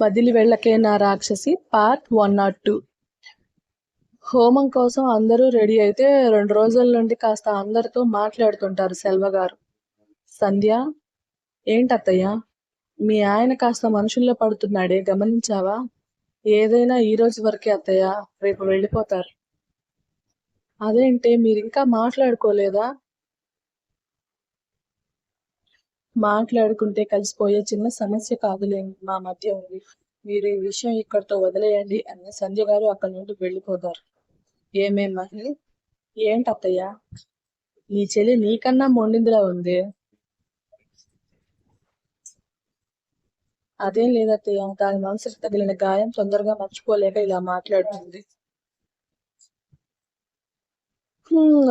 వదిలి వెళ్ళకే నా రాక్షసి పార్ట్ వన్ నాట్ టూ. హోమం కోసం అందరూ రెడీ అయితే రెండు రోజుల నుండి కాస్త అందరితో మాట్లాడుతుంటారు సెల్వ గారు. సంధ్య ఏంటత్తయ్య? మీ ఆయన కాస్త మనుషుల్లో పడుతున్నాడే గమనించావా? ఏదైనా ఈ రోజు వరకే అత్తయ్య రేపు వెళ్ళిపోతారు. అదేంటే మీరు ఇంకా మాట్లాడుకోలేదా? మాట్లాడుకుంటే కలిసిపోయే చిన్న సమస్య కాదులేండి మా మధ్య ఉంది. మీరు ఈ విషయం ఇక్కడితో వదిలేయండి అని సంధ్య గారు అక్కడి నుండి వెళ్ళిపోతారు. ఏమేం మహిళ ఏంటత్తయ్య నీ చెల్లి నీకన్నా మొండిందిలా ఉంది. అదేం లేదత్తయ్య దాని మనసుకు తగిలిన గాయం తొందరగా మర్చిపోలేక ఇలా మాట్లాడుతుంది.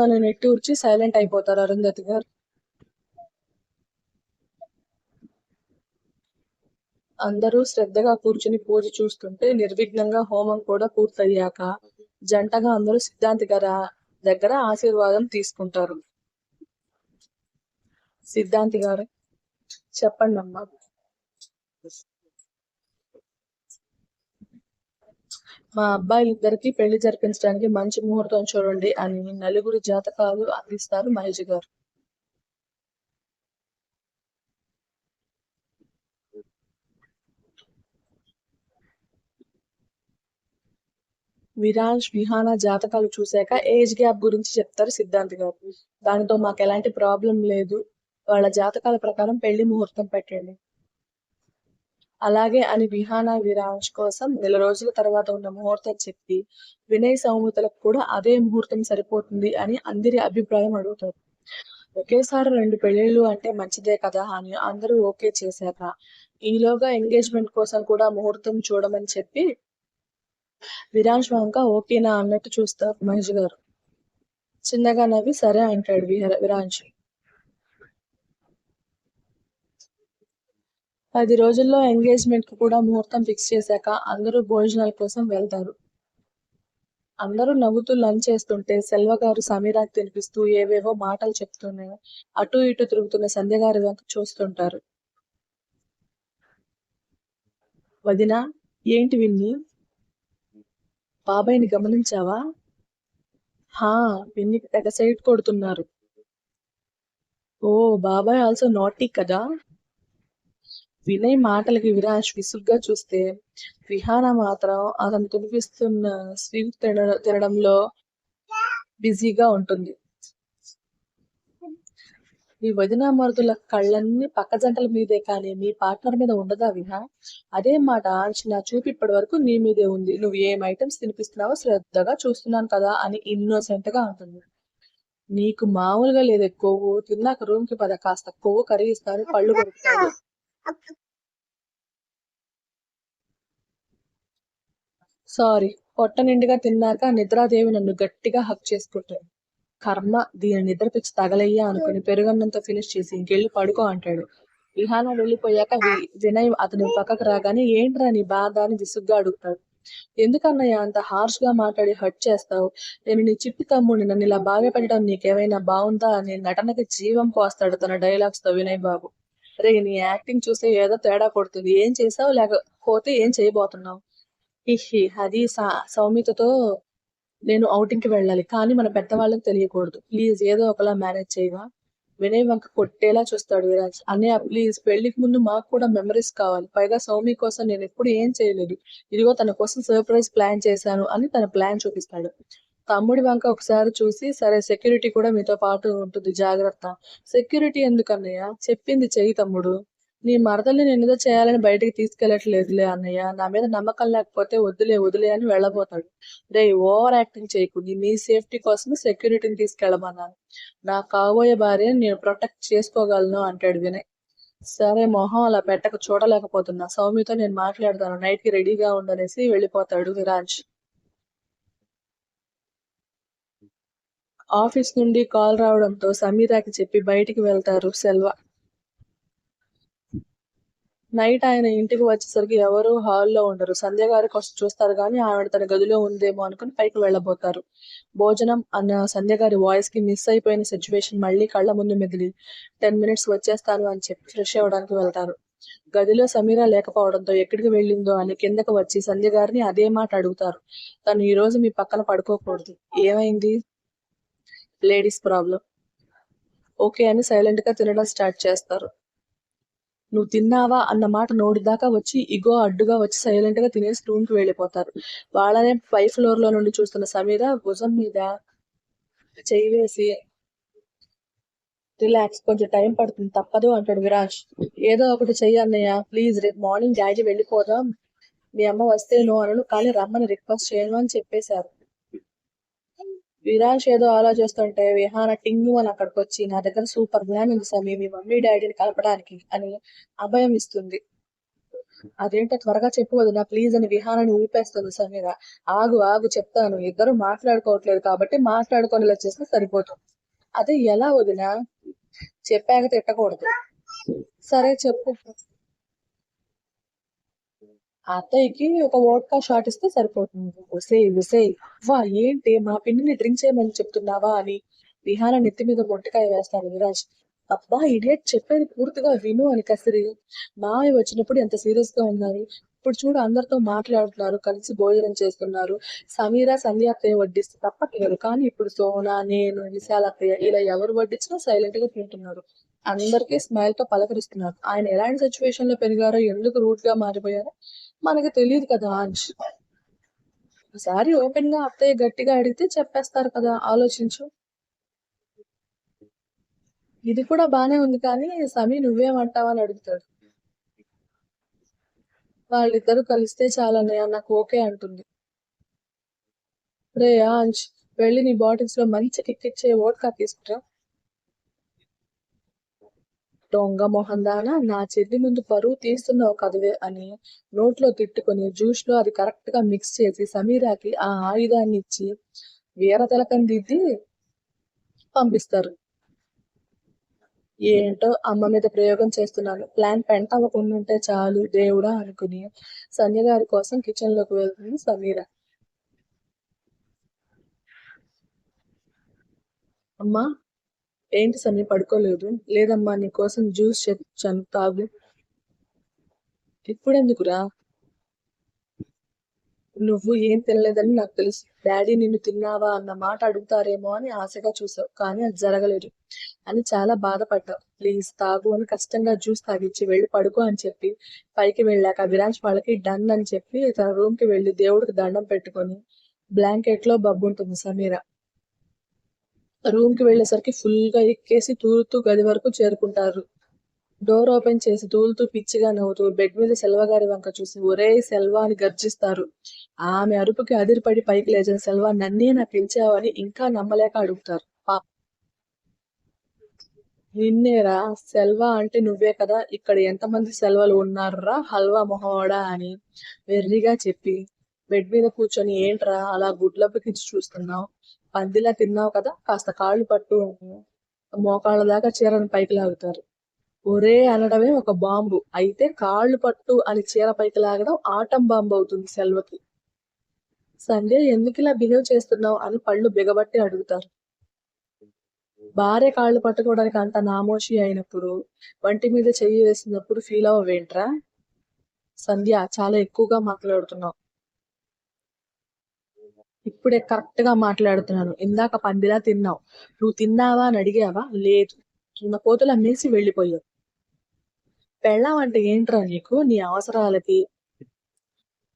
అని నెట్టూర్చి సైలెంట్ అయిపోతారు అరుంధతి గారు. అందరూ శ్రద్ధగా కూర్చుని పూజ చూస్తుంటే నిర్విఘ్నంగా హోమం కూడా పూర్తయ్యాక జంటగా అందరూ సిద్ధాంతి గారి దగ్గర ఆశీర్వాదం తీసుకుంటారు. సిద్ధాంతి గారు చెప్పండి అమ్మా. మా అబ్బాయిలిద్దరికి పెళ్ళి జరిపించడానికి మంచి ముహూర్తం చూడండి అని నలుగురు జాతకాలు అందిస్తారు మహేష్ గారు. విరాజ్ విహాన జాతకాలు చూశాక ఏజ్ గ్యాప్ గురించి చెప్తారు సిద్ధాంత్ గారు. దానితో మాకు ఎలాంటి ప్రాబ్లం లేదు. వాళ్ళ జాతకాల ప్రకారం పెళ్ళి ముహూర్తం పెట్టండి. అలాగే అని విహాన విరాజ్ కోసం నెల రోజుల తర్వాత ఉన్న ముహూర్తం చెప్పి వినయ్ సౌమితలకు కూడా అదే ముహూర్తం సరిపోతుంది అని అందరి అభిప్రాయం అడుగుతారు. ఒకేసారి రెండు పెళ్ళిళ్ళు అంటే మంచిదే కదా అని అందరూ ఓకే చేశాక ఈలోగా ఎంగేజ్మెంట్ కోసం కూడా ముహూర్తం చూడమని చెప్పి విరాజ్ వంక ఓకేనా అన్నట్టు చూస్తారు మహేష్ గారు. చిన్నగా నవ్వి సరే అంటాడు విహర విరాజ్ పది రోజుల్లో ఎంగేజ్మెంట్కు కూడా ముహూర్తం ఫిక్స్ చేశాక అందరూ భోజనాల కోసం వెళ్తారు. అందరూ నవ్వుతూ లంచ్ చేస్తుంటే సెల్వ గారు సమీరాకి తినిపిస్తూ ఏవేవో మాటలు చెప్తూనే అటు ఇటు తిరుగుతున్న సంధ్య గారి వెంక చూస్తుంటారు. వదినా ఏంటి విన్ని? బాబాయ్ని గమనించావా? హా విన్నికి తెగ కొడుతున్నారు. ఓ బాబాయ్ ఆల్సో నాటీ కదా? వినయ్ మాటలకి విరాజ్ విసుగ్గా చూస్తే విహాన మాత్రం అతను తినిపిస్తున్న స్వీట్ తిన తినడంలో బిజీగా ఉంటుంది. ఈ వదిన మరుదుల కళ్ళన్నీ పక్క జంటల మీదే కానీ మీ పార్ట్నర్ మీద ఉండదా విహా అదే మాట నా చూపు ఇప్పటి వరకు నీ మీదే ఉంది. నువ్వు ఏం ఐటమ్స్ తినిపిస్తున్నావో శ్రద్ధగా చూస్తున్నాను కదా అని ఇన్నోసెంట్గా అంటుంది. నీకు మామూలుగా లేదు కొవ్వు తిన్నాక రూమ్కి పద. కాస్త కొవ్వు కరిగిస్తాను పళ్ళు కొరుకుతాడు సారీ పొట్ట నిండుగా తిన్నాక నిద్రాదేవి నన్ను గట్టిగా హక్ చేసుకుంటాడు కర్మ దీని నిద్ర పిచ్చి తగలయ్యా అనుకుని పెరుగన్నంతో ఫినిష్ చేసి ఇంకెళ్ళి పడుకో అంటాడు. విహాన వెళ్ళిపోయాక వినయ్ అతని పక్కకు రాగానే ఏంట్రా నీ బాధ? అని విసుగ్గా అడుగుతాడు. ఎందుకన్నయ్య అంత హార్ష్గా మాట్లాడి హర్ట్ చేస్తావు? నేను నీ చిట్టి తమ్ముడిని నన్ను ఇలా బాగా పెట్టడం నీకేమైనా బాగుందా? అని నటనకి జీవం పోస్తాడు తన డైలాగ్స్తో వినయ్ బాబు. రే నీ యాక్టింగ్ చూస్తే ఏదో తేడా కొడుతుంది. ఏం చేసావు? లేకపోతే ఏం చేయబోతున్నావు? హిహి అది సౌమితతో నేను ఔటింగ్కి వెళ్ళాలి. కానీ మన పెద్దవాళ్ళకి తెలియకూడదు. ప్లీజ్ ఏదో ఒకలా మేనేజ్ చేయవా? వినయ్ వంక కొట్టేలా చూస్తాడు విరాజ్. అన్నయ్య ప్లీజ్ పెళ్ళికి ముందు మాకు కూడా మెమరీస్ కావాలి. పైగా సౌమి కోసం నేను ఎప్పుడు ఏం చేయలేదు. ఇదిగో తన కోసం సర్ప్రైజ్ ప్లాన్ చేశాను అని తన ప్లాన్ చూపిస్తాడు. తమ్ముడి వంక ఒకసారి చూసి సరే సెక్యూరిటీ కూడా మీతో పాటు ఉంటుంది జాగ్రత్త. సెక్యూరిటీ ఎందుకన్నయ్య? చెప్పింది చెయ్యి తమ్ముడు. నీ మరదల్ని నేను ఏదో చేయాలని బయటికి తీసుకెళ్ళట్లేదులే అన్నయ్య. నా మీద నమ్మకం లేకపోతే వద్దులే వదిలే అని వెళ్ళబోతాడు. రే ఓవర్ యాక్టింగ్ చేయకు. నీ మీ సేఫ్టీ కోసం సెక్యూరిటీని తీసుకెళ్ళమన్నాను. నా కాబోయే భార్యని నేను ప్రొటెక్ట్ చేసుకోగలను అంటాడు వినయ్. సరే మొహం అలా పెట్టక చూడలేకపోతున్నా. సౌమితో నేను మాట్లాడతాను. నైట్కి రెడీగా ఉండనేసి వెళ్ళిపోతాడు విరాజ్. ఆఫీస్ నుండి కాల్ రావడంతో సమీరాకి చెప్పి బయటికి వెళ్తారు సెల్వ. నైట్ ఆయన ఇంటికి వచ్చేసరికి ఎవరు హాల్లో ఉండరు. సంధ్య గారికి కోసం చూస్తారు కానీ ఆవిడ తన గదిలో ఉందేమో అనుకుని పైకి వెళ్ళబోతారు. భోజనం అన్న సంధ్య గారి వాయిస్కి మిస్ అయిపోయిన సిచ్యువేషన్ మళ్ళీ కళ్ళ ముందు మెదిలి టెన్ మినిట్స్ వచ్చేస్తాను అని చెప్పి ఫ్రెష్ అవ్వడానికి వెళ్తారు. గదిలో సమీర లేకపోవడంతో ఎక్కడికి వెళ్ళిందో అని కిందకు వచ్చి సంధ్య గారిని అదే మాట అడుగుతారు. తను ఈ రోజు మీ పక్కన పడుకోకూడదు. ఏమైంది? లేడీస్ ప్రాబ్లం ఓకే అని సైలెంట్గా తినడం స్టార్ట్ చేస్తారు. నువ్వు తిన్నావా అన్న మాట నోటి దాకా వచ్చి ఇగో అడ్డుగా వచ్చి సైలెంట్గా తినేసి రూమ్కి వెళ్ళిపోతారు. వాళ్ళనే పై ఫ్లోర్లో నుండి చూస్తున్న సమీర భుజం మీద చెయ్యి వేసి రిలాక్స్ కొంచెం టైం పడుతుంది తప్పదు అంటాడు విరాజ్. ఏదో ఒకటి చెయ్యి అన్నయ్య ప్లీజ్ రేపు మార్నింగ్ డాడీ వెళ్ళిపోదాం. మీ అమ్మ వస్తే నో అనను కానీ రమ్మని రిక్వెస్ట్ చేయను అని చెప్పేశారు. విరాజ్ ఏదో ఆలోచిస్తుంటే విహాన టింగు అని అక్కడికి వచ్చి నా దగ్గర సూపర్ ప్లాన్ ఉంది సమీ మీ మమ్మీ డాడీని కలపడానికి అని అభయం ఇస్తుంది. అదేంటో త్వరగా చెప్పు వదినా ప్లీజ్ అని విహానాన్ని ఊపేస్తుంది సమీర. ఆగు ఆగు చెప్తాను. ఇద్దరు మాట్లాడుకోవట్లేదు కాబట్టి మాట్లాడుకొని చేస్తే సరిపోతుంది. అదే ఎలా వదినా? చెప్పాక తిట్టకూడదు. సరే చెప్పు. అత్తయ్యకి ఒక వోడ్కా షాట్ ఇస్తే సరిపోతుంది. ఒసే ఒసే. వా ఏంటి? మా పిన్నిని డ్రింక్ చేయమని చెప్తున్నావా అని విహాన నెత్తి మీద మొట్టకాయ వేస్తాడు విరాజ్ అబ్బా ఇడియట్ చెప్పేది పూర్తిగా విను అని కసిరి మావి వచ్చినప్పుడు ఎంత సీరియస్గా ఉన్నారు. ఇప్పుడు చూడు అందరితో మాట్లాడుతున్నారు కలిసి భోజనం చేస్తున్నారు. సమీర సంధ్యాత్తయ్య వడ్డిస్తే తప్పట్లేదు. కానీ ఇప్పుడు సోనా నేను విశాలత్తయ్య ఇలా ఎవరు వడ్డించినా సైలెంట్గా తింటున్నారు. అందరికీ స్మైల్తో పలకరిస్తున్నారు. ఆయన ఎలాంటి సిచ్యువేషన్లో పెరిగారో ఎందుకు రూట్గా మారిపోయారో మనకి తెలియదు కదా అని ఒకసారి ఓపెన్గా అత్తయ్య గట్టిగా అడిగితే చెప్పేస్తారు కదా ఆలోచించు. ఇది కూడా బానే ఉంది కానీ సమీ నువ్వేమంటావా అని అడుగుతాడు. వాళ్ళిద్దరూ కలిస్తే చాలన్నయ్య నాకు ఓకే అంటుంది. రే ఆంచ్ వెళ్ళి నీ బాటిల్స్లో మంచి కిక్కిచ్చే ఓట్కా తీసుకురా. దొంగ మొహందాన నా చెల్లి ముందు పరువు తీస్తున్నావు కదవే అని నోట్లో తిట్టుకొని జ్యూస్లో అది కరెక్ట్గా మిక్స్ చేసి సమీరాకి ఆ ఆయుధాన్ని ఇచ్చి వీర తిలకం దిద్ది పంపిస్తారు. ఏంటో అమ్మ మీద ప్రయోగం చేస్తున్నాను. ప్లాన్ పెంట అవ్వకుండా ఉంటే చాలు దేవుడా అనుకుని సంజయ్ గారి కోసం కిచెన్లోకి వెళ్తుంది సమీర. అమ్మా ఏంటి సమీ పడుకోలేదు. లేదమ్మా నీ కోసం జ్యూస్ తెచ్చాను తాగు. ఇప్పుడెందుకురా? నువ్వు ఏం తినలేదని నాకు తెలుసు. డాడీ నిన్ను తిన్నావా అన్న మాట అడుగుతారేమో అని ఆశగా చూసావు కానీ అది జరగలేదు. అని చాలా బాధపడ్డావు. ప్లీజ్ తాగు అని కష్టంగా జ్యూస్ తాగిచ్చి వెళ్ళి పడుకో అని చెప్పి పైకి వెళ్ళాక విరాజ్ వాళ్ళకి డన్ అని చెప్పి తన రూమ్కి వెళ్ళి దేవుడికి దండం పెట్టుకొని బ్లాంకెట్లో బబ్బు ఉంటుంది సమీర. రూమ్కి వెళ్ళేసరికి ఫుల్గా ఎక్కేసి తూలుతూ గది వరకు చేరుకుంటారు. డోర్ ఓపెన్ చేసి తూలుతూ పిచ్చిగా నవ్వుతూ బెడ్ మీద సెల్వగారి వంక చూసి ఒరే సెల్వా అని గర్జిస్తారు. ఆమె అరుపుకి అదిరిపడి పైకి లేచిన సెల్వా నన్నే నా పిలిచావని ఇంకా నమ్మలేక అడుగుతారు. పాప నిన్నేరా సెల్వా అంటే నువ్వే కదా ఇక్కడ ఎంతమంది సెల్వలు ఉన్నారురా హల్వా మొహవాడా అని వెర్రిగా చెప్పి బెడ్ మీద కూర్చొని ఏంట్రా అలా గుడ్లప్పకించి చూస్తున్నావు? పందిలా తిన్నావు కదా కాస్త కాళ్ళు పట్టు. మోకాళ్ళ దాకా చీరను పైకి లాగుతారు. ఒరే అనడమే ఒక బాంబు. అయితే కాళ్ళు పట్టు అని చీర పైకి లాగడం ఆటం బాంబు అవుతుంది సెల్వకి. సంధ్య ఎందుకు ఇలా బిహేవ్ చేస్తున్నావు? అని పళ్ళు బిగబట్టి అడుగుతారు. భార్య కాళ్ళు పట్టుకోవడానికి అంత నామోషి అయినప్పుడు వంటి మీద చెయ్యి వేసినప్పుడు ఫీల్ అవ్వవేంట్రా? సంధ్య చాలా ఎక్కువగా మాట్లాడుతున్నావు. ఇప్పుడే కరెక్ట్గా మాట్లాడుతున్నాను. ఇందాక పందిలా తిన్నావు. నువ్వు తిన్నావా అని అడిగావా? లేదు. ఉన్న పోతులు అమ్మేసి వెళ్ళిపోయావు. పెళ్ళాం అంటే ఏంట్రా నీకు? నీ అవసరాలకి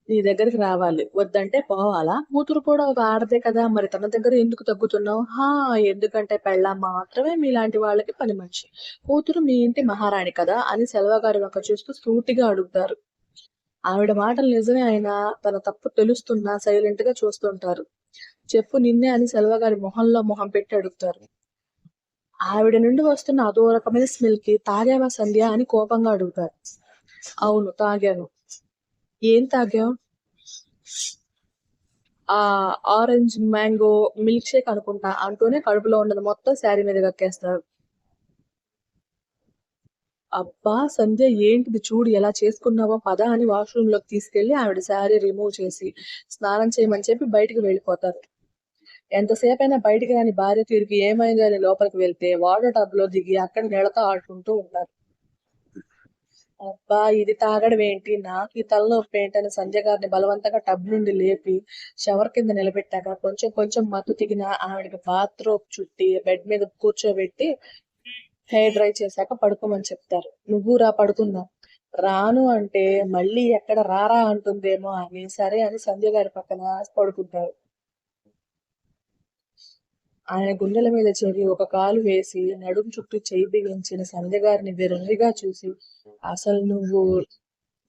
నీ దగ్గరికి రావాలి. వద్దంటే పోవాలా? కూతురు కూడా ఒక ఆడదే కదా. మరి తన దగ్గర ఎందుకు తగ్గుతున్నావు? హా ఎందుకంటే పెళ్ళాం మాత్రమే మీలాంటి వాళ్ళకి పని మనిషి కూతురు మీ ఇంటి మహారాణి కదా అని సెలవ గారి చూస్తూ సూటిగా అడుగుతారు. ఆవిడ మాటలు నిజమే అయినా తన తప్పు తెలుస్తున్నా సైలెంట్గా చూస్తుంటారు. చెప్పు నిన్నే అని సెల్వగారి మొహంలో మొహం పెట్టి అడుగుతారు. ఆవిడ నుండి వస్తున్న అదో రకమైన స్మెల్కి తాగావా సంధ్య అని కోపంగా అడుగుతారు. అవును తాగాను. ఏం తాగావు? ఆ ఆరెంజ్ మ్యాంగో మిల్క్ షేక్ అనుకుంటా అంటూనే కడుపులో ఉన్నది మొత్తం శారీ మీద కక్కేస్తారు. అబ్బా సంధ్య ఏంటిది చూడు ఎలా చేసుకున్నావో పద అని వాష్రూమ్లోకి తీసుకెళ్ళి ఆవిడ శారీ రిమూవ్ చేసి స్నానం చేయమని చెప్పి బయటికి వెళ్ళిపోతారు. ఎంతసేపు అయినా బయటికి రాని భార్య తిరిగి ఏమైందో అని లోపలికి వెళ్తే వాటర్ టబ్లో దిగి అక్కడ నీళ్ళతో ఆడుకుంటూ ఉంటారు. అబ్బా ఇది తాగడం ఏంటి? నాకు ఈ తలనొప్పి ఏంటి అని సంధ్య గారిని బలవంతంగా టబ్ నుండి లేపి షవర్ కింద నిలబెట్టాక కొంచెం కొంచెం మత్తు తిగిన ఆవిడకి బాత్రూమ్ చుట్టి బెడ్ మీద కూర్చోబెట్టి హెయిర్ డ్రై చేశాక పడుకోమని చెప్తారు. నువ్వు రా పడుకుందా. రాను అంటే మళ్ళీ ఎక్కడ రారా అంటుందేమో అని సరే అని సంధ్య గారి పక్కన పడుకుంటారు. ఆయన గుండెల మీద చెరి ఒక కాలు వేసి నడుం చుట్టూ చేయి బిగించిన సంధ్య గారిని వెర్రిగా చూసి అసలు నువ్వు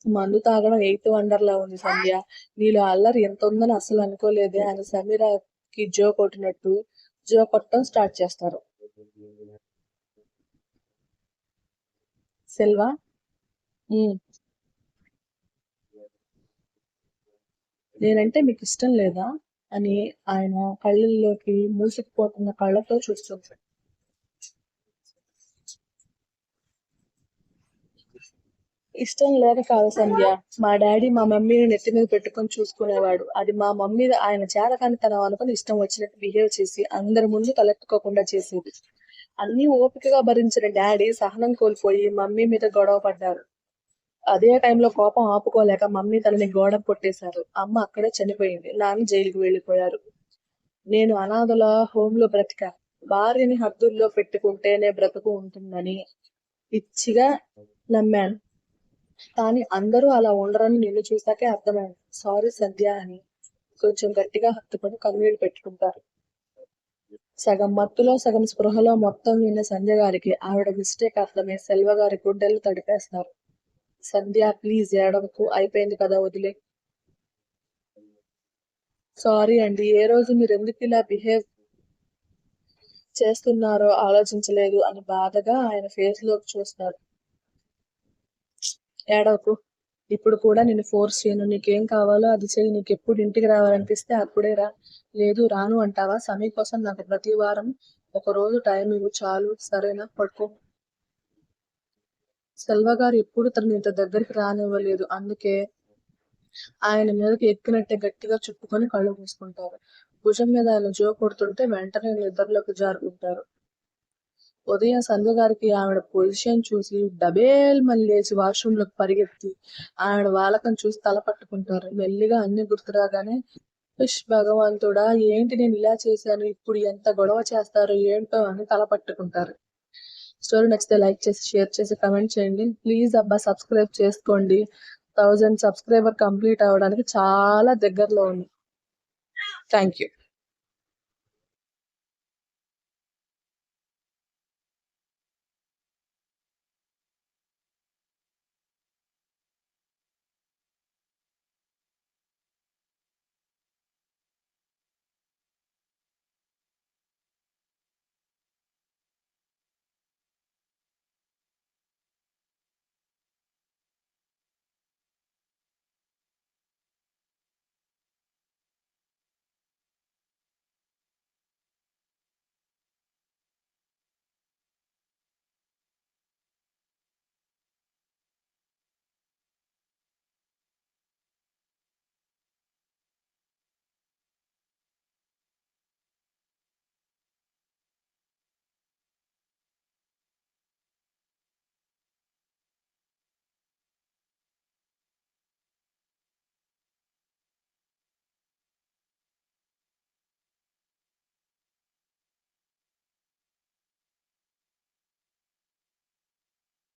మందు తాగడం ఎయిత్ వండర్ లా ఉంది సంధ్య. నీలో అల్లరి ఎంత ఉందని అసలు అనుకోలేదే అని సమీరాకి జో కొట్టినట్టు జో కొట్టడం స్టార్ట్ చేస్తారు. సెల్వా mm. నేనంటే మీకు ఇష్టం లేదా అని ఆయన కళ్ళల్లోకి మూసుకుపోతున్న కళ్ళతో చూస్తుంది ఇష్టం లేక కాదు సంధ్య. మా డాడీ మా మమ్మీని నెత్తి మీద పెట్టుకొని చూసుకునేవాడు. అది మా మమ్మీ ఆయన చేతకానితనం అనుకుని ఇష్టం వచ్చినట్టు బిహేవ్ చేసి అందరి ముందు తలెత్తుకోకుండా చేసేది. అన్ని ఓపికగా భరించిన డాడీ సహనం కోల్పోయి మమ్మీ మీద గొడవ పడ్డారు. అదే టైంలో కోపం ఆపుకోలేక మమ్మీ తనని గోడ కొట్టేశారు. అమ్మ అక్కడే చనిపోయింది. నాన్న జైలుకు వెళ్ళిపోయారు. నేను అనాథల హోమ్లో బ్రతికా. భార్యని హద్దుల్లో పెట్టుకుంటేనే బ్రతుకు ఉంటుందని పిచ్చిగా నమ్మాను. కానీ అందరూ అలా ఉండరని నిన్ను చూసాకే అర్థమైంది. సారీ సంధ్య అని కొంచెం గట్టిగా హత్తుకొని కన్నీళ్ళు పెట్టుకుంటారు. సగం మత్తులో సగం స్పృహలో మొత్తం విన్న సంధ్య గారికి ఆవిడ మిస్టేక్ అర్థమై సెల్వ గారి గుడ్డలు తడిపేస్తారు. సంధ్య ప్లీజ్ ఏడవకు అయిపోయింది కదా వదిలే. సారీ అండి ఏ రోజు మీరు ఎందుకు ఇలా బిహేవ్ చేస్తున్నారో ఆలోచించలేదు అని బాధగా ఆయన ఫేస్లోకి చూస్తారు ఏడవకు. ఇప్పుడు కూడా నేను ఫోర్స్ చేయను. నీకేం కావాలో అది చేయి నీకు ఎప్పుడు ఇంటికి రావాలనిపిస్తే అప్పుడే రా. లేదు రాను అంటావా? సమీ కోసం నాకు ప్రతి వారం ఒక రోజు టైం ఇవ్వు. చాలు. సరేనా? పడుకో సెల్వ గారు ఎప్పుడు తనని ఇంత దగ్గరికి రానివ్వలేదు. అందుకే ఆయన మీదకి ఎక్కినట్టే గట్టిగా చుట్టుకొని కళ్ళు మూసుకుంటారు. భుజం మీద ఆయన జో కొడుతుంటే వెంటనే నిద్రలోకి జారుకుంటారు. ఉదయం సంధ్య గారికి ఆవిడ పొజిషన్ చూసి డబేల్ మళ్ళీ లేచి వాష్రూమ్ పరిగెత్తి ఆవిడ వాలకం చూసి తల పట్టుకుంటారు. మెల్లిగా అన్ని గుర్తురాగానే ఇష్ భగవంతుడా ఏంటి నేను ఇలా చేశాను? ఇప్పుడు ఎంత గొడవ చేస్తారు ఏంటో అని తల పట్టుకుంటారు. స్టోరీ నచ్చితే లైక్ చేసి షేర్ చేసి కమెంట్ చేయండి. ప్లీజ్ అబ్బా సబ్స్క్రైబ్ చేసుకోండి. థౌజండ్ సబ్స్క్రైబర్ కంప్లీట్ అవ్వడానికి చాలా దగ్గరలో ఉంది. Thank you.